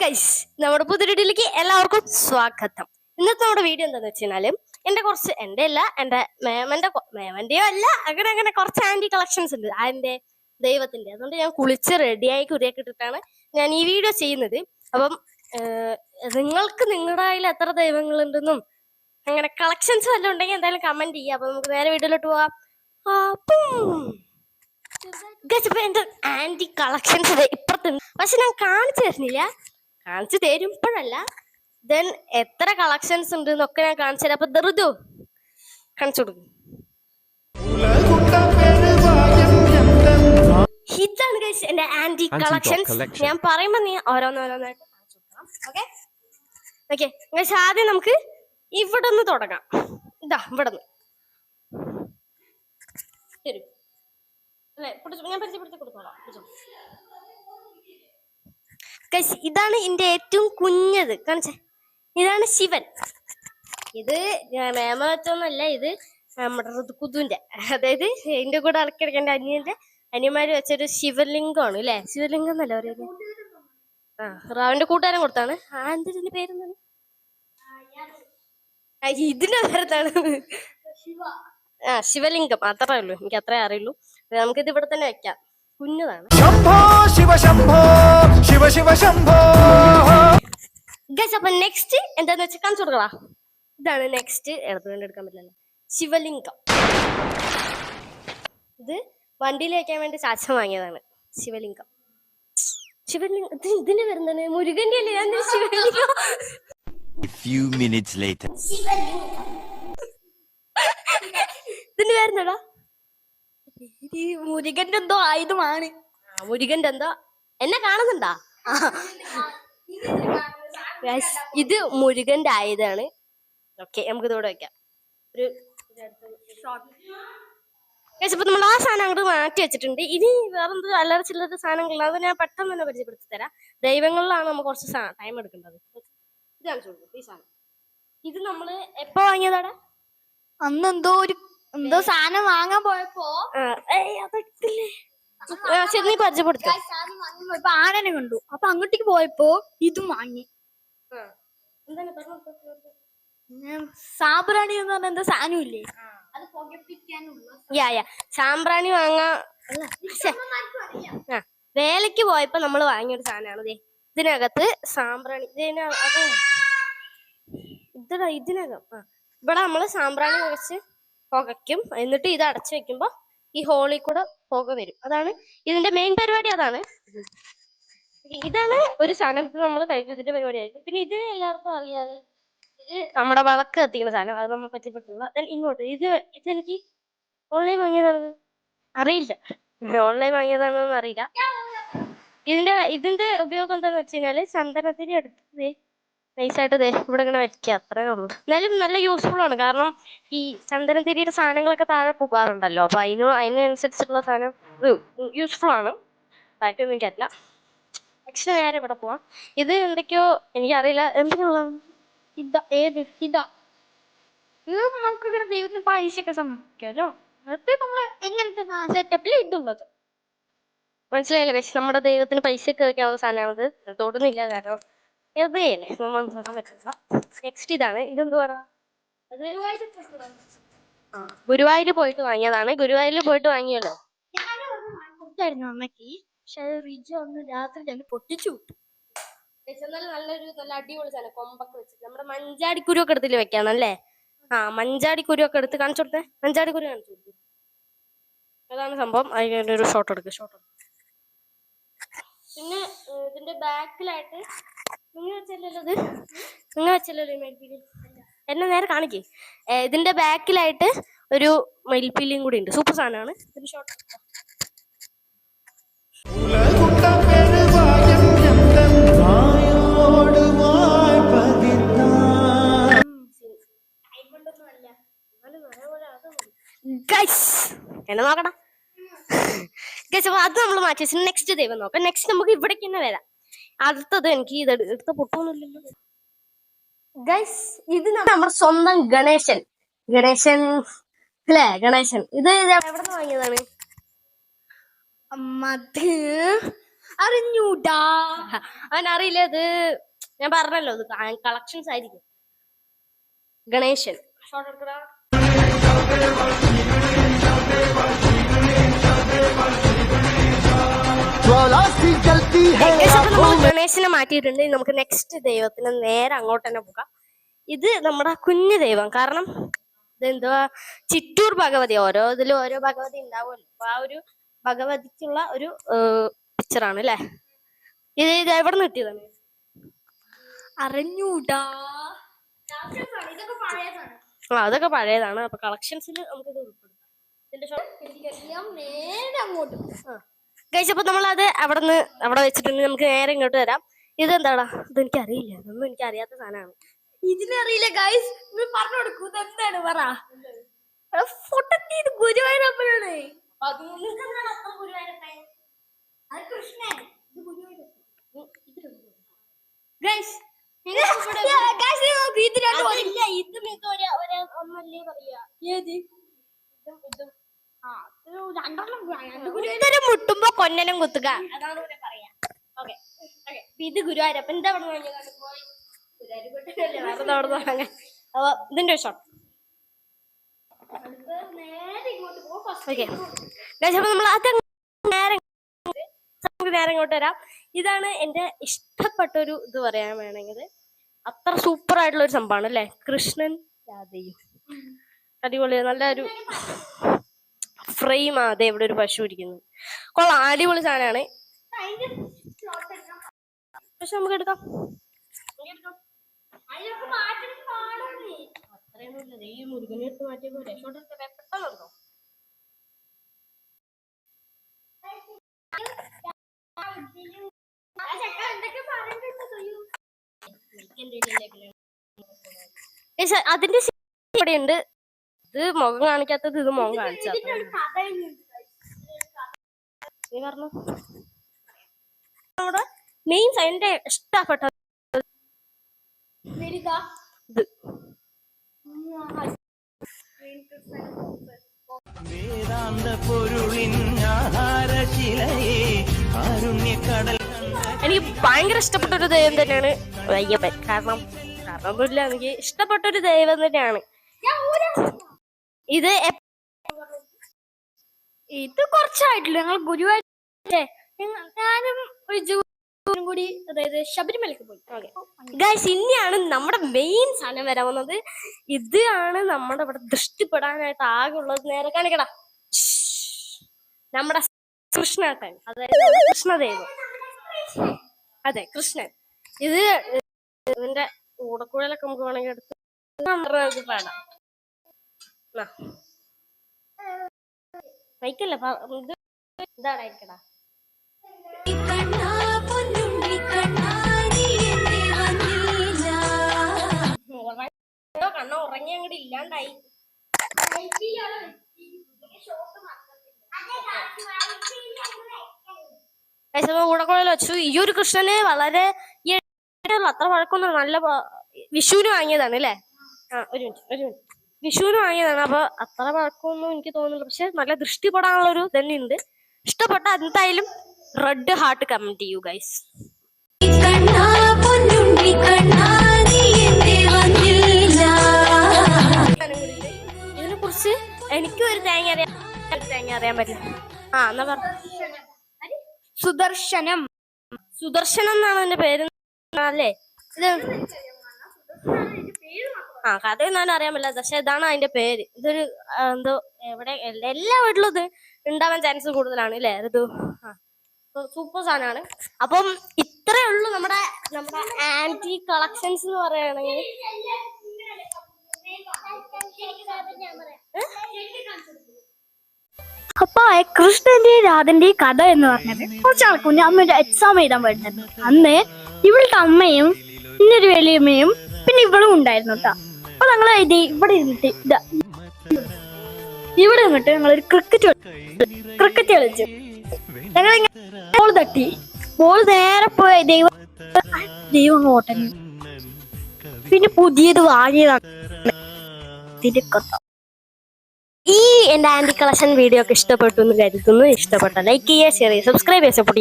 Guys നമ്മുടെ പുതിരിടിലേക്ക് എല്ലാവർക്കും സ്വാഗതം. ഇന്നത്തെ നമ്മുടെ വീഡിയോ എന്താന്ന് വെച്ച് കഴിഞ്ഞാൽ എന്റെ കുറച്ച് എന്റെ അല്ല എന്റെ മേമന്റെ മേമന്റെയോ അല്ല അങ്ങനെ അങ്ങനെ കുറച്ച് ആന്റി കളക്ഷൻസ് ഉണ്ട്. അതിന്റെ ദൈവത്തിന്റെ അതുകൊണ്ട് ഞാൻ കുളിച്ച് റെഡിയായി കുറിയൊക്കെ ഇട്ടിട്ടാണ് ഞാൻ ഈ വീഡിയോ ചെയ്യുന്നത്. അപ്പം നിങ്ങൾക്ക് നിങ്ങളുടെ കയ്യിൽ എത്ര ദൈവങ്ങളുണ്ടെന്നും അങ്ങനെ കളക്ഷൻസ് വല്ലതും ഉണ്ടെങ്കിൽ എന്തായാലും കമന്റ് ചെയ്യാം അപ്പൊ നമുക്ക് നേരെ വീഡിയോയിലോട്ട് പോവാം. ഗസ് എന്റെ ആന്റി കളക്ഷൻസ് ഇപ്പുറത്തുണ്ട് പക്ഷെ ഞാൻ കാണിച്ചു തരുന്നില്ല. കാണിച്ചു തരുമ്പോഴല്ല. ദെൻ എത്ര കളക്ഷൻസ് ഉണ്ട് എന്നൊക്കെ ഞാൻ കാണിച്ചു തരാം. അപ്പൊ ധൃതു കാണിച്ചു കൊടുക്കും. ഇതാണ് ഗൈസ് എന്റെ ആന്റി കളക്ഷൻസ് ഞാൻ പറയുമ്പോ നീ ഓരോന്നോരോന്നായിട്ട് കാണിച്ചു കൊടുക്കണം. ഓക്കെ ഓക്കെ ഗൈസ് ആദ്യം നമുക്ക് ഇവിടെ നിന്ന് തുടങ്ങാം. ഇതാ ഇവിടെ നിന്ന് തരും അല്ലെ? പിടിച്ചു ഞാൻ പരിചയപ്പെടുത്തി പിടിച്ചോ. ഇതാണ് എന്റെ ഏറ്റവും കുഞ്ഞത്. കാണിച്ചേ. ഇതാണ് ശിവൻ. ഇത് മേമത്തൊന്നല്ല ഇത് നമ്മുടെ ഋതുക്കുതുവിന്റെ അതായത് എന്റെ കൂടെ അളക്കിടക്കേണ്ട അനിയന്റെ അനിയന്മാര് വെച്ചൊരു ശിവലിംഗമാണ് അല്ലേ? ശിവലിംഗം എന്നല്ല പറയുന്നത് ആ റാവിന്റെ കൂട്ടുകാരൻ കൊടുത്താണ്. ആ എന്തിന്റെ പേരെന്താണ്? ഇതിന്റെ പേരത്താണ് ആ ശിവലിംഗം. അത്രേ ഉള്ളൂ. എനിക്ക് അത്രേ അറിയുള്ളൂ. നമുക്കിത് ഇവിടെ തന്നെ വെക്കാം. കുഞ്ഞതാണ് ശംഭോ ശിവ ശംഭോ ശിവ ശിവ ശംഭോ. ഗൈസ് അപ്പൊ നെക്സ്റ്റ് എന്താന്ന് വെച്ചാൽ കാണിച്ചു കൊടുക്കളാ ഇതാണ് നെക്സ്റ്റ് ഇടത്ത് വേണ്ടി എടുക്കാൻ പറ്റില്ല ശിവലിംഗം. ഇത് വണ്ടിയിൽ വയ്ക്കാൻ വേണ്ടി ചാച്ച വാങ്ങിയതാണ്. ശിവലിംഗം. ശിവലിംഗം ഇത് ഇതിന്റെ പേരെന്താണ് മുരുകന്റെ അല്ലേ? ഞാൻ ശിവലിംഗം? A few minutes later. ഇതിന്റെ പേരെന്താടാ ഈ മുരുകന്റെ എന്തോ ആയുധമാണ്. മുരുകന്റെ എന്തോ എന്നെ കാണുന്നുണ്ടാ? ഇത് മുരുകന്റെ ആയുധാണ് ഓക്കെ നമുക്ക് ഇതോടെ വെക്കാം. ഒരു ഇപ്പൊ നമ്മൾ ആ സാധനം അങ്ങോട്ട് മാറ്റി വെച്ചിട്ടുണ്ട്. ഇനി വേറെന്ത് അല്ലറ ചില്ലറ സാധനങ്ങൾ അത് ഞാൻ പെട്ടെന്ന് തന്നെ പരിചയപ്പെടുത്തി തരാം ദൈവങ്ങളിലാണ് നമ്മൾ കുറച്ച് ടൈം എടുക്കേണ്ടത്. ഇതാണ് കാണിച്ചു കൊടുക്കും ഈ സാധനം. ഇത് നമ്മൾ എപ്പോ വാങ്ങിയതാടാ? അന്ന് എന്തോ ഒരു എന്തോ സാധനം വാങ്ങാൻ പോയപ്പോ ശരി നീ പരിചയപ്പെടുത്തോ. ആനനെ കണ്ടു. അപ്പൊ അങ്ങോട്ടേക്ക് പോയപ്പോ ഇതും വാങ്ങി. സാമ്പ്രാണി എന്ന് പറഞ്ഞ എന്താ സാധനം ഇല്ലേ? അത് യാ യാ. സാമ്പ്രാണി വാങ്ങാ. ആ. വേലക്ക് പോയപ്പോ നമ്മൾ വാങ്ങിയൊരു സാധനമാണ് ദേ? ഇതിനകത്ത് സാമ്പ്രാണി ഇതിനകത്ത് ഇതിനകം. ഇവിടെ നമ്മൾ സാമ്പ്രാണി വെച്ച് പുകയ്ക്കും. എന്നിട്ട് ഇത് അടച്ചു വെക്കുമ്പോ ഈ ഹോളിൽ കൂടെ പുക വരും. അതാണ് ഇതിന്റെ മെയിൻ പരിപാടി അതാണ്. ഇതാണ് ഒരു സാധനം നമ്മൾ കഴിക്കുന്നതിന്റെ പരിപാടിയായിരിക്കും. പിന്നെ ഇത് എല്ലാവർക്കും അറിയാതെ ഇത് നമ്മുടെ വിളക്ക് കത്തിക്കുന്ന സാധനം. അത് നമ്മൾ പറ്റിപ്പെട്ടുള്ള ഇങ്ങോട്ട് ഇത് ഇതെനിക്ക് ഓൺലൈൻ വാങ്ങിയതാണ്? അറിയില്ല. ഓൺലൈൻ വാങ്ങിയതാണെന്ന് അറിയില്ല. ഇതിന്റെ ഇതിന്റെ ഉപയോഗം എന്താണെന്ന് വെച്ച് കഴിഞ്ഞാൽ ചന്ദനത്തിരി എടുത്ത് നൈസായിട്ട് ദേ ഇവിടെ ഇങ്ങനെ വെക്കുക അത്രേ ഉള്ളൂ. എന്നാലും നല്ല യൂസ്ഫുൾ ആണ്. കാരണം ഈ ചന്ദനത്തിരിയുടെ സാധനങ്ങളൊക്കെ താഴെ പോകാറുണ്ടല്ലോ. അപ്പൊ അതിന് അതിനനുസരിച്ചുള്ള സാധനം യൂസ്ഫുൾ ആണ്. ആയിട്ട് എനിക്കല്ല നെക്സ്റ്റ് നേരെ ഇവിടെ പോവാം. ഇത് എന്തൊക്കെയോ എനിക്കറിയില്ല. എന്തിനുള്ള ഇതാ ഏത് ഇതാ. നമുക്ക് ഇങ്ങനെ ദൈവത്തിന് പൈസയൊക്കെ സമർപ്പിക്കാമല്ലോ അത് നമ്മൾ ഇതുള്ളത്. മനസ്സിലായില്ലേ പക്ഷെ നമ്മുടെ ദൈവത്തിന് പൈസ ഒക്കെ വെക്കാവുന്ന സാധനമാണത് തൊടുന്നില്ല കാരണം നമ്മൾ നോക്കാൻ പറ്റില്ല. നെക്സ്റ്റ് ഇതാണ്. ഇതെന്ത് അത് ആ ഗുരുവായൂർ പോയിട്ട് വാങ്ങിയതാണ്. ഗുരുവായൂരിൽ പോയിട്ട് വാങ്ങിയല്ലോ? അമ്മയ്ക്ക് പക്ഷെ റിജു അന്ന് രാത്രി ഞാൻ പൊട്ടിച്ചു വിട്ടു. എന്നാലും നല്ലൊരു നല്ല അടിപൊളി സാധനം. കൊമ്പൊക്കെ വെച്ചിട്ട്. നമ്മുടെ മഞ്ചാടി കുരു ഒക്കെ എടുത്തില്ല വെക്കാന്നല്ലേ ആ മഞ്ചാടി കുരു ഒക്കെ എടുത്ത് കാണിച്ചു കൊടുത്തേ. മഞ്ചാടി കുരു കാണിച്ചു കൊടുത്തു. അതാണ് സംഭവം. അതിന്റെ ഒരു ഷോട്ട് എടുക്കുക ഷോട്ട് എടുക്കുക പിന്നെ ഇതിന്റെ ബാക്കിലായിട്ട് നിങ്ങൾ വെച്ചല്ലോ ഇത്? നിങ്ങൾ വെച്ചല്ലോ ഈ മയിൽപ്പീലി എന്നെ നേരെ കാണിക്കേ. ഇതിന്റെ ബാക്കിലായിട്ട് ഒരു മയിൽപ്പീലിയും കൂടി ഉണ്ട്. സൂപ്പർ സാധനമാണ്. ഒരു എന്നെ നോക്കണം ഗൈസ് അത് നമ്മൾ മാറ്റി വെച്ചു. നെക്സ്റ്റ് ദൈവം നോക്കാം. നെക്സ്റ്റ് നമുക്ക് ഇവിടേക്ക് തന്നെ വരാം. അടുത്തത് എനിക്ക് ഇത് എടു- എടുത്ത പൊട്ടൊന്നുമില്ലല്ലോ ഗൈസ് ഇത് നമ്മുടെ സ്വന്തം ഗണേശൻ. ഗണേശൻ അല്ലേ? ഗണേശൻ. ഇത് എവിടെ നിന്ന് വാങ്ങിയതാണ്? മത് അറിഞ്ഞൂടാ. അറിയില്ല ഇത് ഞാൻ പറഞ്ഞല്ലോ ഇത് കളക്ഷൻസ് ആയിരിക്കും. ഗണേശൻ. ഷോട്ട് എടുക്കടാ. ഏകദേശം ഗണേശനെ മാറ്റിയിട്ടുണ്ട്. നമുക്ക് നെക്സ്റ്റ് ദൈവത്തിന് നേരെ അങ്ങോട്ട് തന്നെ പോകാം. ഇത് നമ്മുടെ കുഞ്ഞു ദൈവം. കാരണം ഇതെന്തുവാ? ചിറ്റൂർ ഭഗവതി. ഓരോ ഇതിലും ഓരോ ഭഗവതി ഉണ്ടാവുമല്ലോ. അപ്പൊ ആ ഒരു ഭഗവതിക്കുള്ള ഒരു പിക്ചറാണ് അല്ലേ? ഇത് ഇത് എവിടെ നിന്ന് കിട്ടിയത്? അറിഞ്ഞൂടാ. ആ അതൊക്കെ പഴയതാണ്. അപ്പൊ കളക്ഷൻസിൽ നമുക്കിത് ഉൾപ്പെടുത്താം. ഇതിന്റെ ഷോപ്പ് അങ്ങോട്ട്. ആ. കഴിച്ച നമ്മൾ നമ്മളത് അവിടെ നിന്ന് അവിടെ വെച്ചിട്ടുണ്ടെങ്കിൽ നമുക്ക് നേരെ ഇങ്ങോട്ട് വരാം. ഇതെന്താടാ? ഇത് എനിക്ക് അറിയില്ല ഇതൊന്നും എനിക്ക് അറിയാത്ത സാധനമാണ് ഇതിനറിയില്ല ഗൈസ് പറഞ്ഞു കൊടുക്കൂ. എന്താണ് പറ? ഗുരുവായൂരപ്പനാണ് കൃഷ്ണൻ ഇത് ഗൈസ് രണ്ടും ഒന്നല്ലേ പറയാ. ഏത്? ആ ഇത് രണ്ടെണ്ണം രണ്ട് ഗുരു- മുട്ടുമ്പോ കൊന്നനം കുത്തുക. അതാണ് ഇവിടെ പറയാ. ഓക്കെ. ഇത് ഗുരുവായൂരപ്പൻ എന്താ വാങ്ങാൻ അപ്പൊ ഇതിന്റെ ഷോട്ട് നേരെ ഇങ്ങോട്ട് പോ. First. ഓക്കെ. അപ്പൊ നമ്മൾ അത് നേരെ നമുക്ക് നേരെ ഇങ്ങോട്ട് വരാം. ഇതാണ് എന്റെ ഇഷ്ടപ്പെട്ട ഒരു ഇത് പറയാൻ വേണമെങ്കിൽ അത്ര സൂപ്പർ ആയിട്ടുള്ള ഒരു സംഭവമാണ് അല്ലെ? കൃഷ്ണൻ രാധയും. അടിപൊളി നല്ല ഒരു ഫ്രെയിം അതെ ഇവിടെ ഒരു പശു ഇരിക്കുന്നത് കൊള്ളാം അടിപൊളി സാധനമാണ്. പക്ഷെ നമുക്ക് എടുക്കാം. ആ അതിന്റെ ശ- ഇവിടെയുണ്ട് ഇത് മുഖം കാണിക്കാത്തത് ഇത് മുഖം കാണിച്ചത്. നീ പറഞ്ഞു. നമ്മുടെ മെയിൻ എന്റെ ഇഷ്ടപ്പെട്ട വേദാന്ത പൊരുളിൻ ആഹാരശിലയെ എനിക്ക് ഭയങ്കര ഇഷ്ടപ്പെട്ട ഒരു ദൈവം തന്നെയാണ് അയ്യപ്പൻ കാരണം കാരണം ഒന്നുമില്ല. എനിക്ക് ഇഷ്ടപ്പെട്ട ഒരു ദൈവം തന്നെയാണ്. ഇത് ഇത് കുറച്ചായിട്ടില്ല. ഞങ്ങൾ ഗുരുവായൂർ ഞാനും ഒരു കൂടി അതായത് ശബരിമലക്ക് പോയി. ഗൈസ് ഇനിയാണ് നമ്മുടെ മെയിൻ സാധനം വരാൻ വന്നത് ഇത് ആണ് നമ്മുടെ ഇവിടെ ദൃഷ്ടിപ്പെടാനായിട്ട് ആകെ ഉള്ളത് നേരെ കാണിക്കടാ. നമ്മുടെ കൃഷ്ണേട്ടൻ. അതായത് കൃഷ്ണദേവൻ. അതെ കൃഷ്ണൻ. ഇത് ഇതിന്റെ കൂടക്കുഴലൊക്കെ നമുക്ക് വേണമെങ്കിൽ എടുത്ത് പാടാം. കണ്ണ ഉറങ്ങി അങ്ങോട്ട് ഇല്ലാണ്ടായി. കൂടക്കുഴൽ വെച്ചു ഈ ഒരു കൃഷ്ണന് വളരെ അത്ര വഴക്കൊന്നും നല്ല വിഷുവിന് വാങ്ങിയതാണ് അല്ലേ? ആ ഒരു മിനിറ്റ് ഒരു മിനിറ്റ്. വിഷുവിന് വാങ്ങിയതാണ്. അപ്പൊ അത്ര വഴക്കൊന്നും എനിക്ക് തോന്നുന്നില്ല. പക്ഷെ നല്ല ദൃഷ്ടിപ്പെടാനുള്ള ഒരു തന്നെ ഉണ്ട് ഇഷ്ടപ്പെട്ട എന്തായാലും റെഡ് ഹാർട്ട് കമന്റ് ചെയ്യൂ ഗൈസ്. ഇതിനെ കുറിച്ച് എനിക്കും ഒരു തേങ്ങ അറിയാം തേങ്ങ അറിയാൻ പറ്റില്ല. ആ എന്നാ പറ. സുദർശനം. സുദർശനം എന്നാണ് എന്റെ പേര്. അല്ലേ? ഇത് ആ കഥ എന്നാലും അറിയാൻ പറ്റില്ല. പക്ഷെ ഇതാണ് അതിന്റെ പേര്. ഇതൊരു എന്തോ എവിടെ എല്ലാ- വീട്ടിലും ഇത് ഉണ്ടാവാൻ ചാൻസ് കൂടുതലാണ് അല്ലേ ഇത് സൂപ്പർ സാധനമാണ്. അപ്പം ഇത്രേ ഉള്ളൂ നമ്മുടെ നമ്മുടെ ആന്റി കളക്ഷൻസ് എന്ന് പറയുകയാണെങ്കിൽ. അപ്പൊ കൃഷ്ണന്റെ രാധന്റെ കഥ എന്ന് പറഞ്ഞത് കുറച്ചാൾക്ക് ഞാൻ അമ്മ ഒരു എക്സാം എഴുതാൻ പറ്റുന്നത് അന്ന് ഇവളുടെ അമ്മയും ഇന്നൊരു വലിയമ്മയും പിന്നെ ഇവളും ഉണ്ടായിരുന്നു കേട്ടോ ഞങ്ങൾ ഇവിടെ ഇരുന്നിട്ട് ഇതാ. ഇവിടെ നിന്നിട്ട് ഞങ്ങൾ ഒരു ക്രിക്കറ്റ് ക്രിക്കറ്റ് കളിച്ചു. ഞങ്ങൾ ബോൾ തട്ടി. ബോൾ നേരെ പോയി ദൈവം ദൈവം ഓട്ടൻ പിന്നെ പുതിയത് വാങ്ങിയതാണ്. ഈ എന്റെ ആന്റി കളക്ഷൻ വീഡിയോ ഒക്കെ ഇഷ്ടപ്പെട്ടു എന്ന് കരുതുന്നു. ഇഷ്ടപ്പെട്ട ലൈക്ക് ചെയ്യുക ഷെയർ ചെയ്യുക സബ്സ്ക്രൈബ് ചെയ്യുക സപ്പോർട്ട്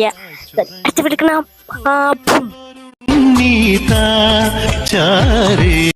ചെയ്യുക.